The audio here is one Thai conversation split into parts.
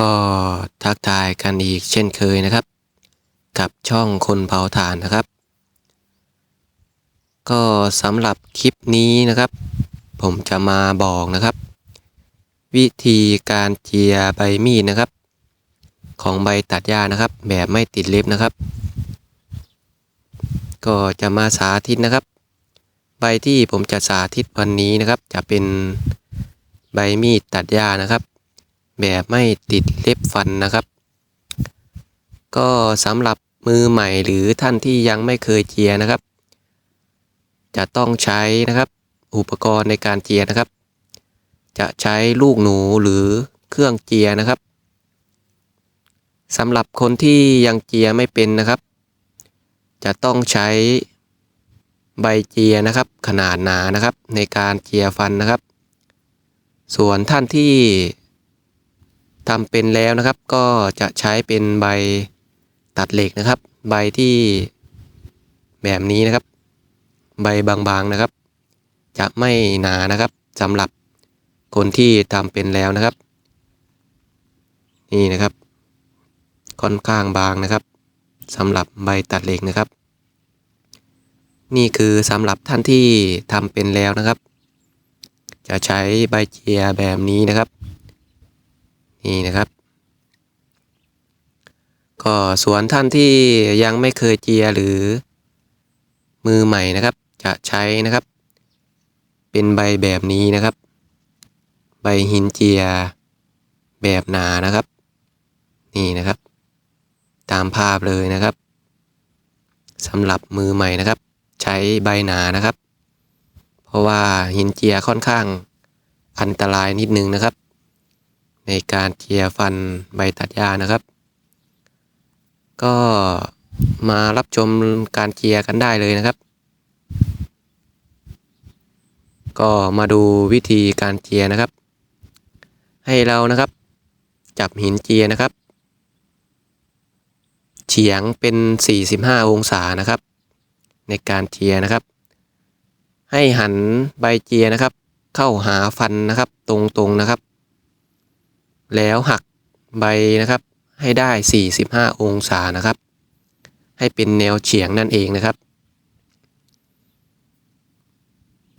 ก็ทักทายกันอีกเช่นเคยนะครับ กับช่องคนเผาถ่านนะครับ ก็สำหรับคลิปนี้นะครับ ผมจะมาบอกนะครับ วิธีการเจียใบมีดนะครับ ของใบตัดหญ้านะครับ แบบไม่ติดเล็บนะครับ ก็จะมาสาธิตนะครับ ใบที่ผมจะสาธิตวันนี้นะครับ จะเป็นใบมีดตัดหญ้านะครับ แบบไม่ติดเล็บฟันนะครับ ก็สำหรับมือใหม่หรือท่านที่ยังไม่เคยเจียนะครับ จะต้องใช้นะครับอุปกรณ์ในการเจียนะครับ จะใช้ลูกหนูหรือเครื่องเจียนะครับสำหรับคนที่ยังเจียไม่เป็นนะครับ จะต้องใช้ใบเจียนะครับ ขนาดหนานะครับ ในการเจียฟันนะครับ ส่วนท่านที่ ทำเป็นแล้วนะครับ ก็จะใช้เป็นใบตัดเหล็กนะครับ ใบที่แบบนี้นะครับ ใบบางๆนะครับ จะไม่หนานะครับสำหรับคนที่ทำเป็นแล้วนะครับ นี่นะครับ ค่อนข้างบางนะครับสำหรับใบตัดเหล็กนะครับ นี่คือสำหรับท่านที่ทำเป็นแล้วนะครับ จะใช้ใบเจียแบบนี้นะครับ นี่นะครับ ก็ส่วนท่านที่ยังไม่เคยเจียหรือมือใหม่นะครับ จะใช้นะครับ เป็นใบแบบนี้นะครับ ใบหินเจียแบบหนานะครับ นี่นะครับ ตามภาพเลยนะครับสำหรับมือใหม่นะครับ ใช้ใบหนานะครับ เพราะว่าหินเจียค่อนข้างอันตรายนิดนึงนะครับ ในการเจียร์ฟันใบตัดหญ้านะครับ ก็มารับชมการเจียร์กันได้เลยนะครับ ก็มาดูวิธีการเจียร์นะครับ ให้เรานะครับ จับหินเจียร์นะครับ เฉียงเป็น 45 องศานะครับ ในการเจียร์นะครับ ให้หันใบเจียนะครับ เข้าหาฟันนะครับตรงๆนะครับ แล้วหักใบนะครับให้ได้ 45 องศานะครับ ให้เป็นแนวเฉียงนั่นเองนะครับ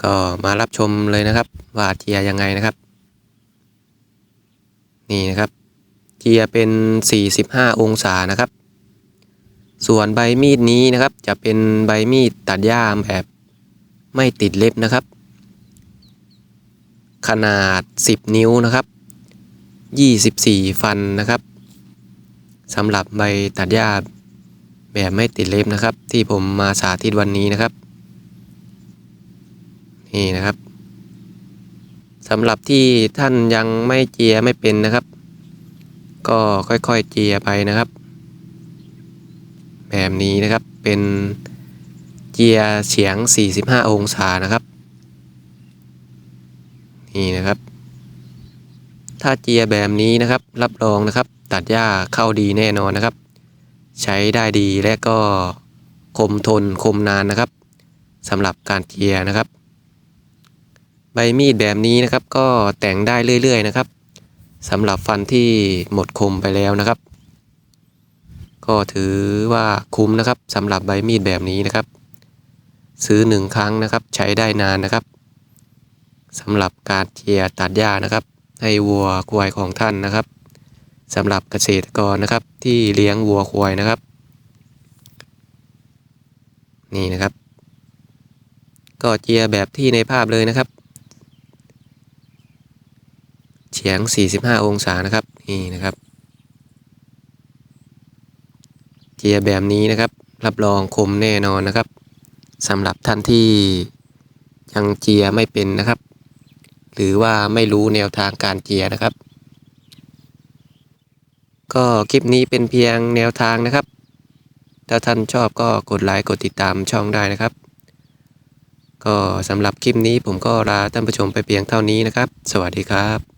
ก็มารับชมเลยนะครับ ว่าเจียยังไงนะครับ นี่นะครับเจียเป็น 45 องศานะครับ ส่วนใบมีดนี้นะครับจะเป็นใบมีดตัดหญ้าแบบไม่ติดเล็บนะครับ ขนาด 10 นิ้วนะครับ 24 ฟันนะครับสำหรับใบตัดหญ้าแบบไม่ติดเล็บนะครับ ที่ผมมาสาธิตวันนี้นะครับนี่นะครับสำหรับที่ท่านยังไม่เจียไม่เป็นนะครับ ก็ค่อยๆเจียไปนะครับ แบบนี้นะครับเป็นเจียเฉียง 45 องศานะครับ นี่นะครับ ถ้าเจียแบบนี้นะครับ รับรองนะครับ ตัดหญ้าเข้าดีแน่นอนนะครับ ใช้ได้ดีและก็คมทนคมนานนะครับสำหรับการเจียนะครับ ใบมีดแบบนี้นะครับ ก็แต่งได้เรื่อย ๆ นะครับสำหรับฟันที่หมดคมไปแล้วนะครับ ก็ถือว่าคุ้มนะครับสำหรับใบมีดแบบนี้นะครับ ซื้อหนึ่งครั้งนะครับ ใช้ได้นานนะครับสำหรับการเจียตัดหญ้านะครับ ให้วัวควายของท่านนะครับสำหรับเกษตรกรนะครับที่เลี้ยงวัวควายนะครับ นี่นะครับ ก็เจียแบบที่ในภาพเลยนะครับเฉียง 45 องศานะครับนี่นะครับ เจียแบบนี้นะครับ รับรองคมแน่นอนนะครับสำหรับท่านที่ยังเจียไม่เป็นนะครับ หรือว่าไม่รู้แนวทางการเจียนะครับ ก็คลิปนี้เป็นเพียงแนวทางนะครับ ถ้าท่านชอบก็กดไลค์กดติดตามช่องได้นะครับ ก็สำหรับคลิปนี้ผมก็ลาท่านผู้ชมไปเพียงเท่านี้นะครับ สวัสดีครับ